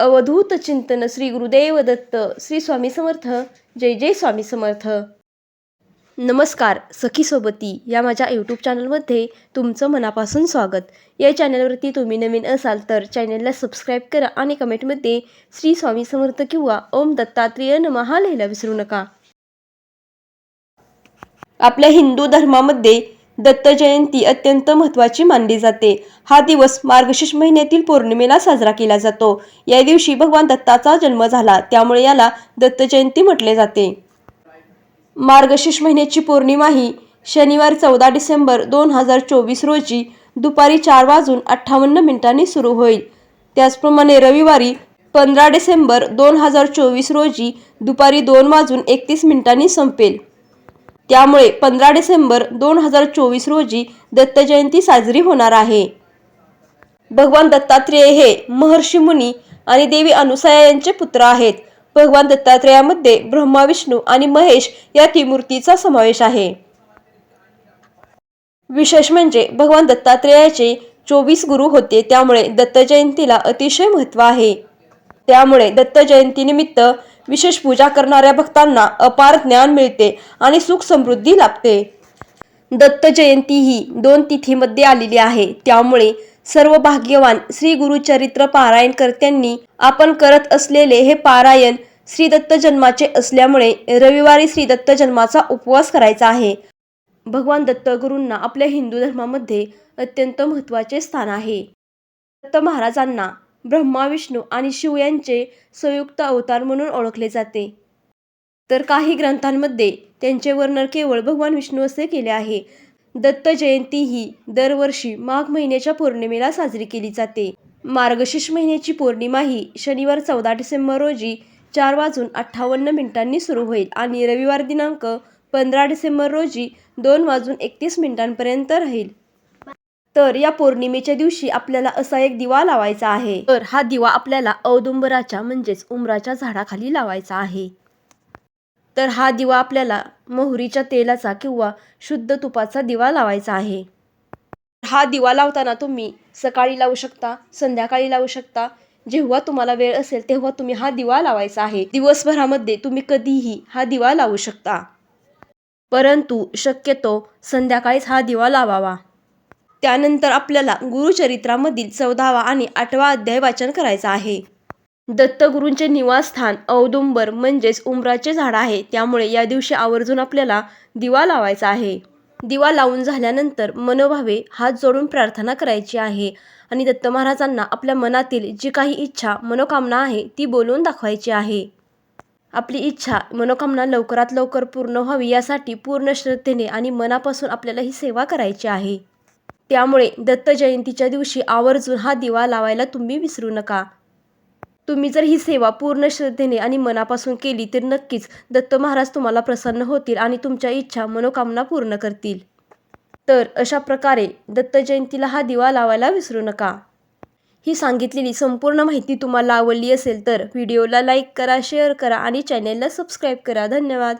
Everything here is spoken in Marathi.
अवधूत चिंतन श्री गुरुदेव दत्त श्री स्वामी समर्थ जय जय स्वामी समर्थ. नमस्कार सखी सोबती या माझ्या यूट्यूब चॅनलमध्ये तुमचं मनापासून स्वागत. या चॅनलवरती तुम्ही नवीन असाल तर चॅनलला सबस्क्राईब करा आणि कमेंटमध्ये श्री स्वामी समर्थ किंवा ओम दत्तात्रेय नमः लिहायला विसरू नका. आपल्या हिंदू धर्मामध्ये दत्त जयंती अत्यंत महत्त्वाची मानली जाते. हा दिवस मार्गशीर्ष महिन्यातील पौर्णिमेला साजरा केला जातो. या दिवशी भगवान दत्ताचा जन्म झाला त्यामुळे याला दत्त जयंती म्हटले जाते. मार्गशीर्ष महिन्याची पौर्णिमा ही शनिवार चौदा डिसेंबर दोन हजार चोवीस रोजी दुपारी चार वाजून अठ्ठावन्न मिनिटांनी सुरू होईल. त्याचप्रमाणे रविवारी पंधरा डिसेंबर दोन हजार चोवीस रोजी दुपारी दोन वाजून एकतीस मिनिटांनी संपेल. त्यामुळे पंधरा डिसेंबर दोन हजार चोवीस रोजी दत्तजयंती साजरी होणार आहे. भगवान दत्तात्रेय हे महर्षी मुनी आणि देवी अनुसया यांचे पुत्र आहेत. भगवान दत्तात्रेयामध्ये ब्रह्मा विष्णू आणि महेश या त्रिमूर्तीचा समावेश आहे. विशेष म्हणजे भगवान दत्तात्रेयाचे चोवीस गुरु होते त्यामुळे दत्त जयंतीला अतिशय महत्त्व आहे. त्यामुळे दत्त जयंतीनिमित्त विशेष पूजा करणाऱ्या भक्तांना अपार ज्ञान मिळते आणि सुख समृद्धी लाभते. दत्त जयंती ही दोन तिथीमध्ये आलेली आहे. त्यामुळे सर्व भाग्यवान श्री गुरुचरित्र पारायणकर्त्यांनी आपण करत असलेले हे पारायण श्री दत्त जन्माचे असल्यामुळे रविवारी श्री दत्त जन्माचा उपवास करायचा आहे. भगवान दत्तगुरूंना आपल्या हिंदू धर्मामध्ये अत्यंत महत्त्वाचे स्थान आहे. दत्त महाराजांना ब्रह्मा विष्णू आणि शिव यांचे संयुक्त अवतार म्हणून ओळखले जाते. तर काही ग्रंथांमध्ये त्यांचे वर्णन केवळ भगवान विष्णू असे केले आहे. दत्त जयंती ही दरवर्षी माघ महिन्याच्या पौर्णिमेला साजरी केली जाते. मार्गशीर्ष महिन्याची पौर्णिमा ही शनिवार चौदा डिसेंबर रोजी चार वाजून अठ्ठावन्न मिनिटांनी सुरू होईल आणि रविवार दिनांक पंधरा डिसेंबर रोजी दोन वाजून एकतीस मिनिटांपर्यंत राहील. तर या पौर्णिमेच्या दिवशी आपल्याला असा एक दिवा लावायचा आहे. तर हा दिवा आपल्याला औदुंबराच्या म्हणजेच उमराच्या झाडाखाली लावायचा आहे. तर हा दिवा आपल्याला मोहरीच्या तेलाचा किंवा शुद्ध तुपाचा दिवा लावायचा आहे. हा दिवा लावताना तुम्ही सकाळी लावू शकता संध्याकाळी लावू शकता. जेव्हा तुम्हाला वेळ असेल तेव्हा तुम्ही हा दिवा लावायचा आहे. दिवसभरामध्ये तुम्ही कधीही हा दिवा लावू शकता. परंतु शक्यतो संध्याकाळीच हा दिवा लावावा. त्यानंतर आपल्याला गुरुचरित्रामधील चौदावा आणि आठवा अध्याय वाचन करायचा आहे. दत्तगुरूंचे निवासस्थान औदुंबर म्हणजेच उमराचे झाड आहे. त्यामुळे या दिवशी आवर्जून आपल्याला दिवा लावायचा आहे. दिवा लावून झाल्यानंतर मनोभावे हात जोडून प्रार्थना करायची आहे आणि दत्त महाराजांना आपल्या मनातील जी काही इच्छा मनोकामना आहे ती बोलून दाखवायची आहे. आपली इच्छा मनोकामना लवकरात लवकर पूर्ण व्हावी यासाठी पूर्ण श्रद्धेने आणि मनापासून आपल्याला ही सेवा करायची आहे. त्यामुळे दत्त जयंतीच्या दिवशी आवर्जून हा दिवा लावायला तुम्ही विसरू नका. तुम्ही जर ही सेवा पूर्ण श्रद्धेने आणि मनापासून केली तर नक्कीच दत्त महाराज तुम्हाला प्रसन्न होतील आणि तुमच्या इच्छा मनोकामना पूर्ण करतील. तर अशा प्रकारे दत्त जयंतीला हा दिवा लावायला विसरू नका. ही सांगितलेली संपूर्ण माहिती तुम्हाला आवडली असेल तर व्हिडिओला लाईक करा शेअर करा आणि चॅनेलला सबस्क्राईब करा. धन्यवाद!